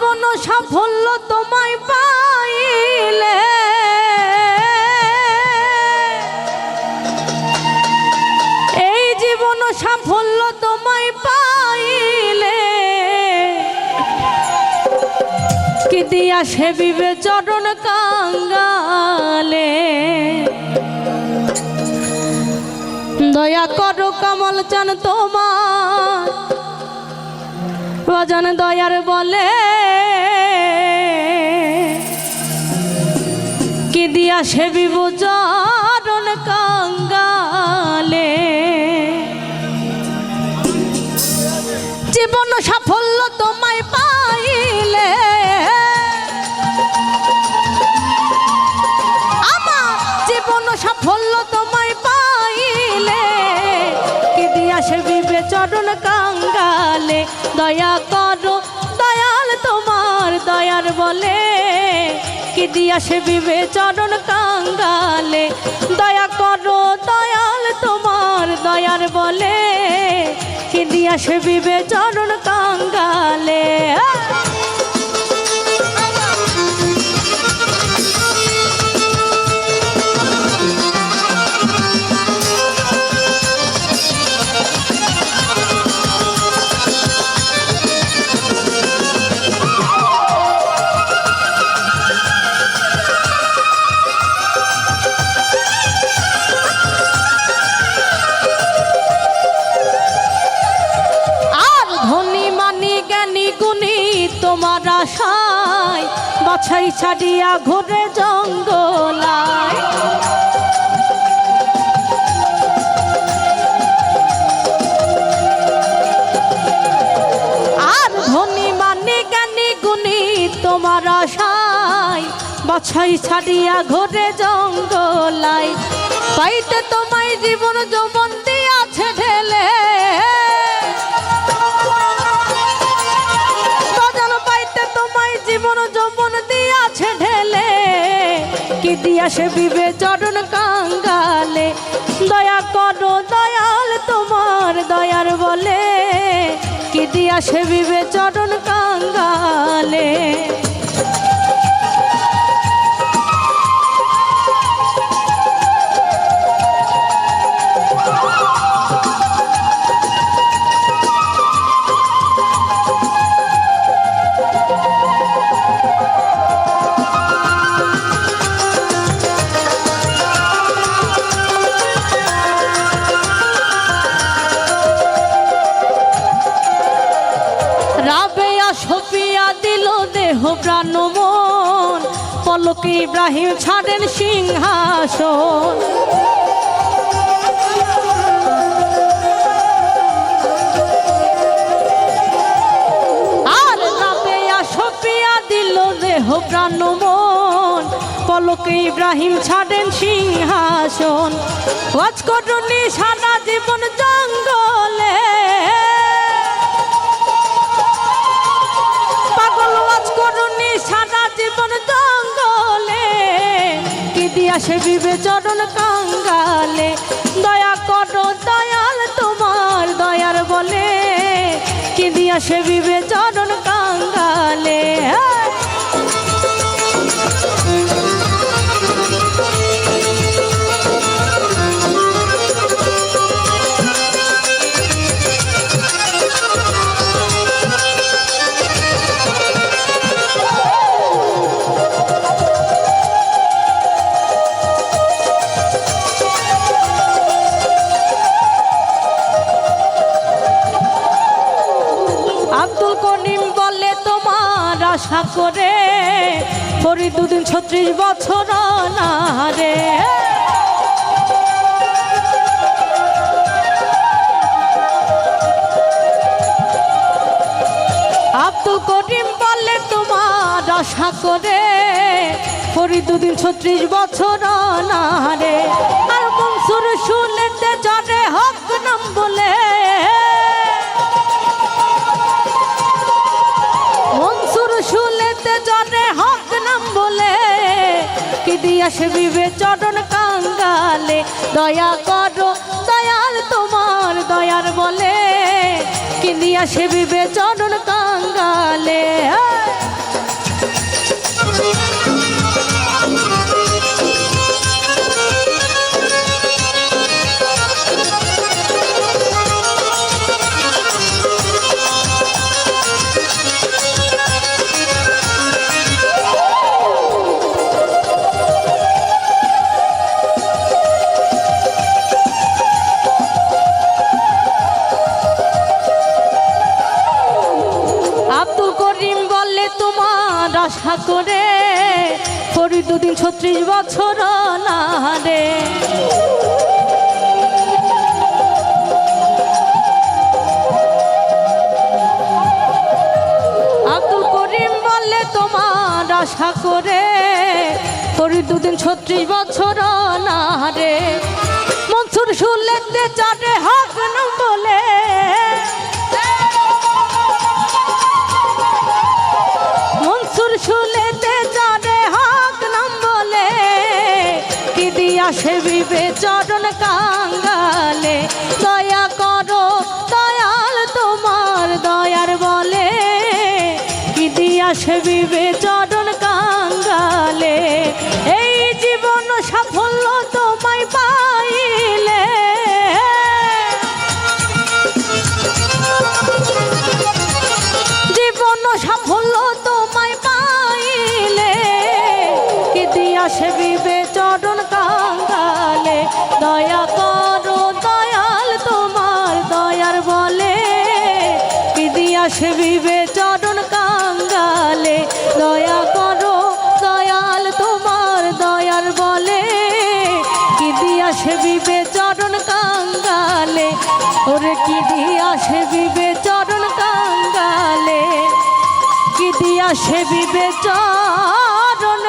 জীবন সাফল্য তোমায় পাইলে। এই জীবন সাফল্য তোমায় পাইলে। কি দিয়া সে বিবে চরণ কাঙ্গালে? দয়া করো কমল চান তোমার। ভজন দয়ার বলে দিয়া সে বিভূচরণ কাঙ্গালে। জীবন সাফল্য তোমায় পাইলে। আমার জীবন সাফল্য তোমায় পাইলে। কি দিয়া সে বিবেচরণ কাঙ্গালে? দয়া করো, দয়াল তোমার দয়ার বলে। দিয়া সে বিবেচরণ কাঙ্গালে। দয়া করো দয়াল তোমার দয়ার বলে। কি দিয়া সে বিবেচরণ কাঙ্গালে। বাছাই ছাড়িয়া ঘুরে জঙ্গলায়। আর ধনী মানি জ্ঞানী গুণী তোমার আশায় বাছাই ছাড়িয়া ঘুরে জঙ্গলায়। পাইতে তোমায় জীবন যৌবন কি দিয়া সে বিবে কাঙ্গালে। দয়া করো দয়াল, তোমার দয়ার বলে কি দিয়া সে কাঙ্গালে? মন, পলক ইব্রাহিম ছাড়েন সিংহাসন। প্রাণ মন, পলক ইব্রাহিম ছাড়েন সিংহাসন। ওয়াজ করুনি সারা জীবন জঙ্গলে দিয়া সে বিবেচরণ কাঙ্গালে। দয়া করো দয়াল তোমার দয়ার বলে, কি দিয়া সে বিবেচরণ কাঙ্গালে? আব্দুল করিম বলে তোমার আশা করে। পরি দুদিন ছত্রিশ বছর না রে আব্দুল করিম বলে তোমার আশা করে। পরি দুদিন ছত্রিশ বছর না রে আর মনসুর শুনতে জরে হক নাম বলে। কি দিয়া সে বিবে চরণ কাঙ্গালে, দয়া করো, দয়াল তোমার দয়ার বলে। কি সে বিবে চরণ কাঙ্গালে দুদিন ছত্রিশ বছর না রে আব্দুল করিম বলে তোমার আশা করে করি দুদিন ছত্রিশ বছর না রে মনসুর শুনলেতে চারে হাক বলে। মনসুর শুলেতে কাঙ্গালে, দয়া করো দয়াল তোমার দয়ার বলে। কি দিয়া কাঙ্গালে, এই জীবন সাফল্য তোমায় পাইলে। জীবন সাফল্য দয়া করো, দয়াল তোমার দয়ার বলে। কি দিয়া সে বিবে চরণ কাঙ্গালে? দয়া করো, দয়াল তোমার দয়ার বলে। কি দিয়া সে বিবে চরণ কাঙ্গালে? ওরে কি দিয়া সে বিবে চরণ কাঙ্গালে? কি দিয়া সে বিবে চরণ